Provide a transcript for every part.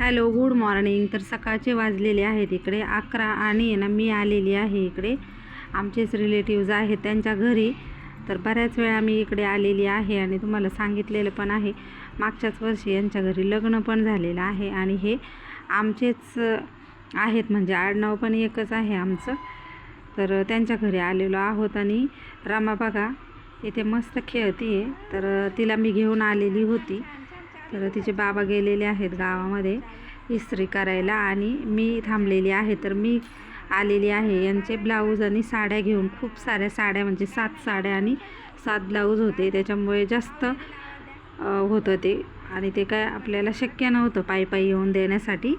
Hello good morning. तर सकाळचे वाजलेले आहेत इकडे. अकरा आणि आहे ना मी आलेली आहे इकडे. आमचेच रिलेटिव्ज आहेत त्यांच्या घरी. तर बऱ्याच वेळा मी इकडे आलेली आहे आणि तुम्हाला सांगितलेलं पण आहे. मागच्याच वर्षी यांच्या घरी लग्न पण झालेलं आहे आणि हे आमचेच आहेत. म्हणजे आडनाव पण एकच आहे आमचं. तर त्यांच्या घरी आलेलो आहोत आणि रमा बघा इथे मस्त खेळती आहे तर तिला मी घेऊन आलेली होती. तर तिचे बाबा गेलेले आहेत गावामध्ये इस्त्री करायला आणि मी थांबलेली आहे. तर मी आलेली आहे. यांचे ब्लाऊज आणि साड्या घेऊन खूप साऱ्या साड्या म्हणजे सात साड्या आणि सात ब्लाऊज होते. त्याच्यामुळे जास्त होतं ते आणि ते काय आपल्याला शक्य नव्हतं पायी पायी येऊन देण्यासाठी.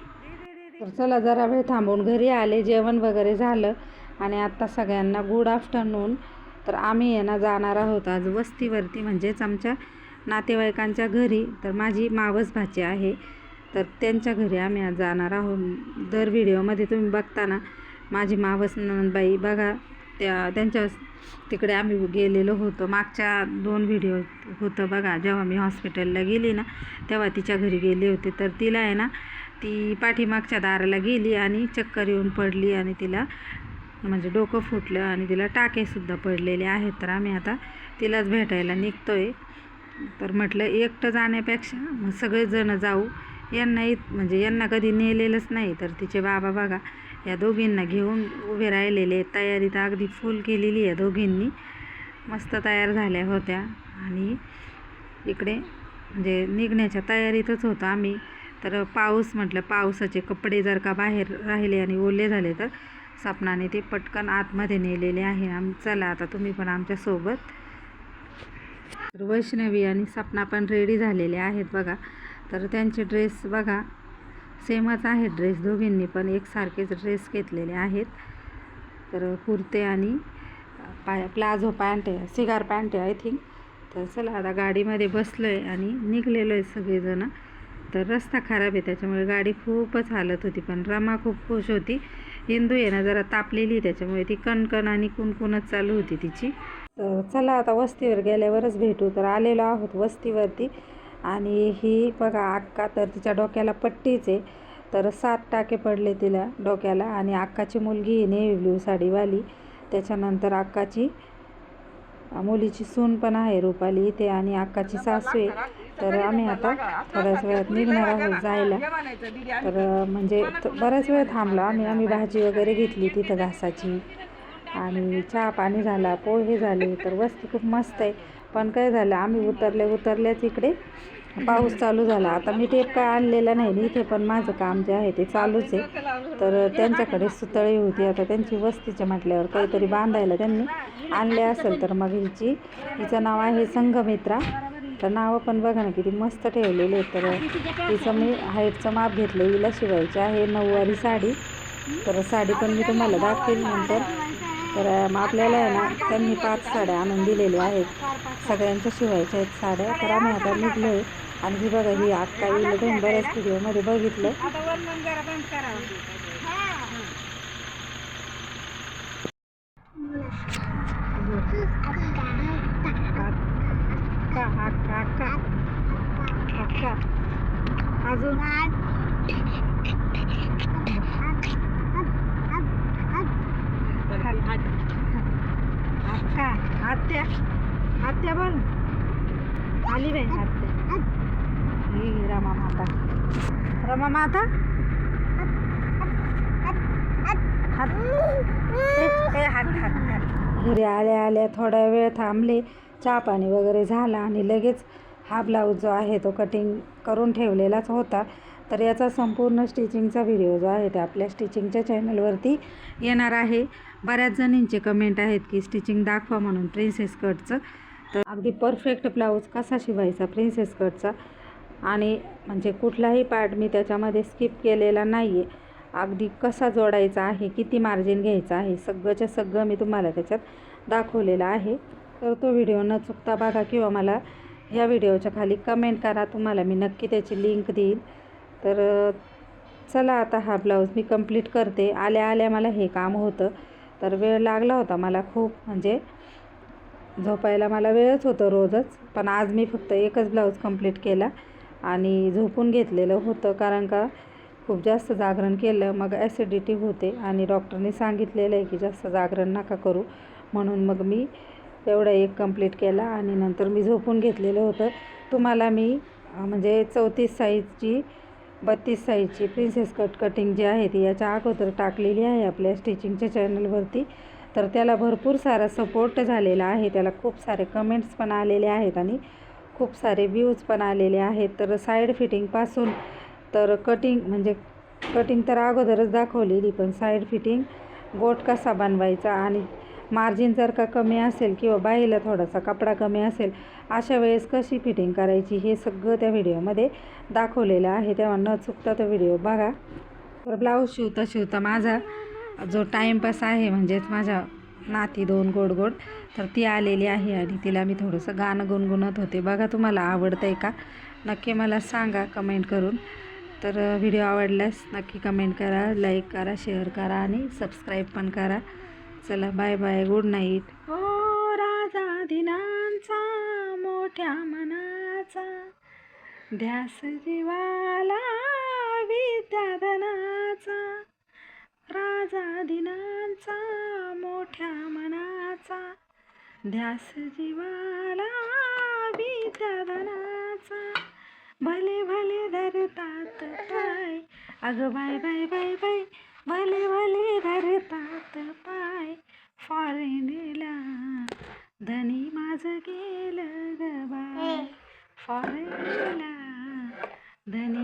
तर चला जरा वेळ थांबून घरी आले. जेवण वगैरे झालं आणि आत्ता सगळ्यांना गुड आफ्टरनून तर आम्ही यांना जाणार आहोत आज वस्तीवरती म्हणजेच आमच्या नातेवाईकांच्या घरी तर माझी मावस भाची आहे तर त्यांच्या घरी आम्ही आज जाणार आहोत. दर व्हिडिओमध्ये तुम्ही बघताना माझी मावस नंदबाई बघा त्या त्यांच्या तिकडे आम्ही गेलेलो होतो. मागच्या दोन व्हिडिओ होतं बघा जेव्हा मी हॉस्पिटलला गेली ना तेव्हा तिच्या घरी गेले होते. तर तिला आहे ना ती पाठीमागच्या दाराला गेली आणि चक्कर येऊन पडली आणि तिला म्हणजे डोकं फुटलं आणि तिला टाकेसुद्धा पडलेले आहेत. तर आम्ही आता तिलाच भेटायला निघतो आहे तर म्हटलं एकटं जाण्यापेक्षा मग सगळेजणं जाऊ. यांना इत म्हणजे यांना कधी नेलेलंच नाही तर तिचे बाबा बघा या दोघींना घेऊन उभे राहिलेले तयारी तर अगदी फुल केलेली आहे दोघींनी. मस्त तयार झाल्या होत्या. आणि इकडे म्हणजे निघण्याच्या तयारीतच होतो आम्ही. तर पाऊस म्हटलं पावसाचे कपडे जर का बाहेर राहिले आणि ओले झाले तर सपनाने ते पटकन आतमध्ये नेलेले आहे. आम चला आता तुम्ही पण आमच्यासोबत तर वैष्णवी आणि सपना पण रेडी झालेले आहेत बघा. तर त्यांचे ड्रेस बघा. सेमच आहेत ड्रेस दोघींनी पण एकसारखेच ड्रेस घेतलेले आहेत. तर कुर्ते आणि पाय प्लाझो पॅन्ट आहे सिगार पॅन्ट आहे आय थिंक. तर चला आता गाडीमध्ये बसलो आहे आणि निघलेलो आहे सगळेजणं. तर रस्ता खराब आहे त्याच्यामुळे गाडी खूपच हालत होती पण रमा खूप खुश होती. हिंदू आहे ना जरा तापलेली त्याच्यामुळे ती कणकण आणि कुणकुणच चालू होती तिची. तर चला आता वस्तीवर गेल्यावरच भेटू. तर आलेलो आहोत वस्तीवरती. आणि ही बघा अक्का तर तिच्या डोक्याला पट्टीच आहे. तर सात टाके पडले तिला डोक्याला. आणि अक्काची मुलगी नेव्ही ब्ल्यू साडीवाली. त्याच्यानंतर अक्काची मुलीची सून पण आहे रुपाली इथे. आणि अक्काची सासू आहे. तर आम्ही आता थोड्याच वेळात निघणार आहोत जायला. तर म्हणजे बऱ्याच वेळ थांबला. आम्ही आम्ही भाजी वगैरे घेतली तिथं घासाची. आणि चहा पाणी झाला पोहे झाले तर वस्ती खूप मस्त आहे. पण काय झालं आम्ही उतरले उतरल्याच इकडे पाऊस चालू झाला. आता मी टेप काय आणलेला नाही इथे पण माझं काम जे आहे ते चालूच आहे. तर त्यांच्याकडे सुतळी होती. आता त्यांची वस्तीच्या म्हटल्यावर काहीतरी बांधायला त्यांनी आणले असेल तर मग हिची हिचं नाव आहे संघमित्रा. तर नावं पण बघा ना किती मस्त ठेवलेले आहेत. तर तिचं मी हाईटचं माप घेतलं हिला शिवायची आहे नऊवारी साडी. तर साडी पण मी तुम्हाला दाखवेल नंतर. तर मग आपल्याला आहे ना त्यांनी पाच साड्या आणून दिलेल्या आहेत. सगळ्यांच्या शिवायच्या आहेत साड्या. तर आम्ही आता निघलो आहे आणि ही बघा ही आत्ता येईल दोन बऱ्याच व्हिडिओमध्ये बघितलं. अजून आली बाई आत्या रमा माता. रमा माता? हात हात हात हात. घरी आल्या आल्या थोडा वेळ थांबले. चहा पाणी वगैरे झाला आणि लगेच हा ब्लाऊज जो आहे तो कटिंग करून ठेवलेलाच होता. तर याचा संपूर्ण स्टिचिंगचा व्हिडिओ जो आहे ते आपल्या स्टिचिंगच्या चॅनलवरती येणार आहे. बऱ्याच जणींचे कमेंट आहेत की स्टिचिंग दाखवा म्हणून प्रिन्सेस कटचं तर अगदी परफेक्ट ब्लाऊज कसा शिवायचा प्रिन्सेस कटचा आणि म्हणजे कुठलाही पार्ट मी त्याच्यामध्ये स्किप केलेला नाही आहे अगदी कसा जोडायचा आहे किती मार्जिन घ्यायचं आहे सगळंच्या सगळं मी तुम्हाला त्याच्यात दाखवलेलं आहे. तर तो व्हिडिओ न चुकता बघा किंवा मला ह्या व्हिडिओच्या खाली कमेंट करा तुम्हाला मी नक्की त्याची लिंक देईल तर चला आता हा ब्लाऊज मी कंप्लीट करते. आल्या आल्या मला हे काम होतं. तर वेळ लागला होता मला खूप म्हणजे झोपायला मला वेळच होतं रोजच पण आज मी फक्त एकच ब्लाऊज कंप्लीट केला आणि झोपून घेतलेलं होतं कारण का खूप जास्त जागरण केलं मग ॲसिडिटी होते आणि डॉक्टरने सांगितलेलं आहे की जास्त जागरण नका करू. म्हणून मग मी एवढा एक कंप्लीट केला आणि नंतर मी झोपून घेतलेलं होतं. तुम्हाला मी म्हणजे चौतीस साईजची बत्तीस साईजची प्रिन्सेस कट कटिंग जी आहे ती याच्या अगोदर टाकलेली आहे आपल्या स्टिचिंगच्या चॅनलवरती तर त्याला भरपूर सारा सपोर्ट झालेला आहे. त्याला खूप सारे कमेंट्स पण आलेले आहेत आणि खूप सारे व्ह्यूज पण आलेले आहेत. तर साईड फिटिंगपासून तर कटिंग म्हणजे कटिंग तर अगोदरच दाखवलेली पण साईड फिटिंग गोट कसा बनवायचा आणि मार्जिन जर का कमी असेल किंवा बाईला थोडासा कपडा कमी असेल अशा वेळेस कशी फिटिंग करायची हे सगळं त्या व्हिडिओमध्ये दाखवलेलं आहे. तेव्हा न चुकता तो व्हिडिओ बघा. तर ब्लाऊज शिवता शिवता माझा जो टाईमपास आहे म्हणजेच माझ्या नाती दोन गोड गोड तर ती आलेली आहे आणि तिला मी थोडंसं गाणं गुणगुणत होते. बघा तुम्हाला आवडतं आहे का? नक्की मला सांगा कमेंट करून. तर व्हिडिओ आवडल्यास नक्की कमेंट करा लाईक करा शेअर करा आणि सबस्क्राईब पण करा. चला बाय बाय गुड नाईट. ओ राजा दिनांचा मोठ्या मनाचा ध्यास जीवाला विद्याधनाचा राजा दिनांचा मोठ्या मनाचा ध्यास जीवाला विद्याधनाचा. भले भले धरतात पाय अगं बाय बाय बाय बाय. भले भले धरतात पाय फॉरेनला धनी माझं गेलं ग बाय. फॉरेनला धनी